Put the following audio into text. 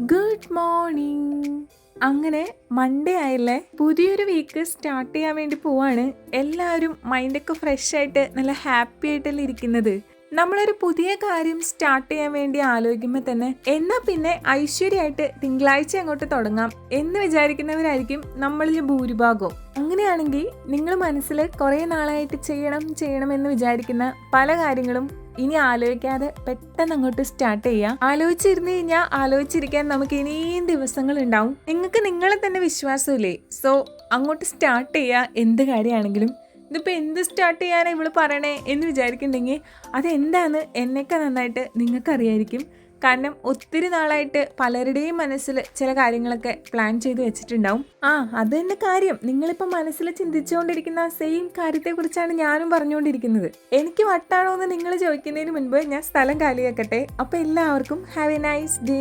Good morning അങ്ങനെ Monday ആയല്ലേ പുതിയൊരു വീക്ക് സ്റ്റാർട്ട് ചെയ്യാൻ വേണ്ടി പോവാണ്. എല്ലാവരും മൈൻഡൊക്കെ ഫ്രഷ് ആയിട്ട് നല്ല ഹാപ്പി ആയിട്ടല്ലേ ഇരിക്കുന്നത്. നമ്മളൊരു പുതിയ കാര്യം സ്റ്റാർട്ട് ചെയ്യാൻ വേണ്ടി ആലോചിക്കുമ്പോൾ തന്നെ എന്നാൽ പിന്നെ ഐശ്വര്യമായിട്ട് തിങ്കളാഴ്ച അങ്ങോട്ട് തുടങ്ങാം എന്ന് വിചാരിക്കുന്നവരായിരിക്കും നമ്മളിൽ ഭൂരിഭാഗവും. അങ്ങനെയാണെങ്കിൽ നിങ്ങൾ മനസ്സിൽ കുറേ നാളായിട്ട് ചെയ്യണം ചെയ്യണം എന്ന് വിചാരിക്കുന്ന പല കാര്യങ്ങളും ഇനി ആലോചിക്കാതെ പെട്ടെന്ന് അങ്ങോട്ട് സ്റ്റാർട്ട് ചെയ്യാം. ആലോചിച്ചിരുന്നു കഴിഞ്ഞാൽ ആലോചിച്ചിരിക്കാൻ നമുക്ക് ഇനിയും ദിവസങ്ങൾ ഉണ്ടാവും. നിങ്ങൾക്ക് നിങ്ങളെ തന്നെ വിശ്വാസമില്ലേ? സോ അങ്ങോട്ട് സ്റ്റാർട്ട് ചെയ്യുക എന്ത് കാര്യമാണെങ്കിലും. ഇതിപ്പോൾ എന്ത് സ്റ്റാർട്ട് ചെയ്യാനാണ് ഇവൾ പറയണേ എന്ന് വിചാരിക്കുന്നുണ്ടെങ്കിൽ അതെന്താണ്? എന്നൊക്കെ നന്നായിട്ട് നിങ്ങൾക്കറിയായിരിക്കും. കാരണം ഒത്തിരി നാളായിട്ട് പലരുടെയും മനസ്സിൽ ചില കാര്യങ്ങളൊക്കെ പ്ലാൻ ചെയ്ത് വെച്ചിട്ടുണ്ടാവും. ആ അത് തന്നെ കാര്യം. നിങ്ങളിപ്പോൾ മനസ്സിൽ ചിന്തിച്ചുകൊണ്ടിരിക്കുന്ന ആ സെയിം കാര്യത്തെക്കുറിച്ചാണ് ഞാനും പറഞ്ഞുകൊണ്ടിരിക്കുന്നത്. എനിക്ക് വട്ടാണോ എന്ന് നിങ്ങൾ ചോദിക്കുന്നതിന് മുൻപ് ഞാൻ സ്ഥലം കാലിയാക്കട്ടെ. അപ്പോൾ എല്ലാവർക്കും ഹാവ് എ നൈസ് ഡേ